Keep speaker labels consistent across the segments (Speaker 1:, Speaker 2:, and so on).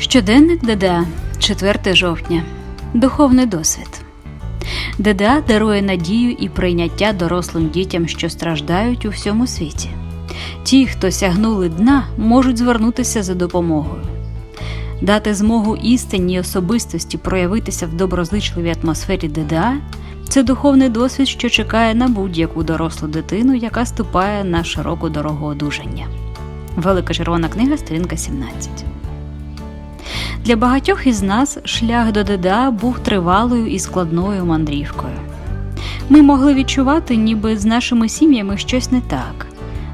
Speaker 1: Щоденник ДДА, 4 жовтня. Духовний досвід. ДДА дарує надію і прийняття дорослим дітям, що страждають у всьому світі. Ті, хто сягнули дна, можуть звернутися за допомогою. Дати змогу істинній особистості проявитися в доброзичливій атмосфері ДДА це духовний досвід, що чекає на будь-яку дорослу дитину, яка ступає на широку дорогу одужання. Велика червона книга, сторінка 17. Для багатьох із нас шлях до ДДА був тривалою і складною мандрівкою. Ми могли відчувати, ніби з нашими сім'ями щось не так.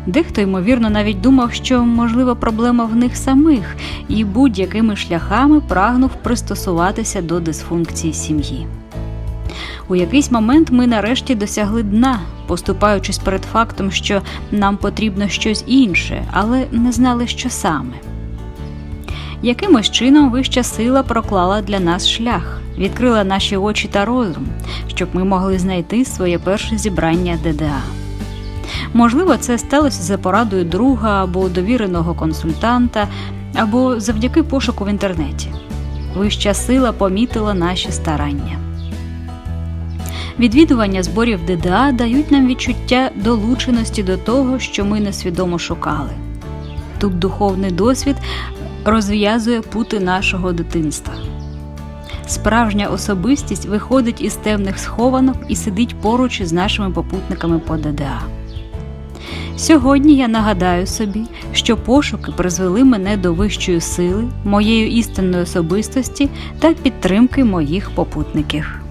Speaker 1: Дехто, ймовірно, навіть думав, що можливо проблема в них самих, і будь-якими шляхами прагнув пристосуватися до дисфункції сім'ї. У якийсь момент ми нарешті досягли дна, поступаючись перед фактом, що нам потрібно щось інше, але не знали, що саме. Якимось чином вища сила проклала для нас шлях, відкрила наші очі та розум, щоб ми могли знайти своє перше зібрання ДДА. Можливо, це сталося за порадою друга або довіреного консультанта, або завдяки пошуку в інтернеті. Вища сила помітила наші старання. Відвідування зборів ДДА дають нам відчуття долученості до того, що ми несвідомо шукали. Тут духовний досвід розв'язує пути нашого дитинства. Справжня особистість виходить із темних схованок і сидить поруч із нашими попутниками по ДДА. Сьогодні я нагадаю собі, що пошуки призвели мене до вищої сили, моєї істинної особистості та підтримки моїх попутників.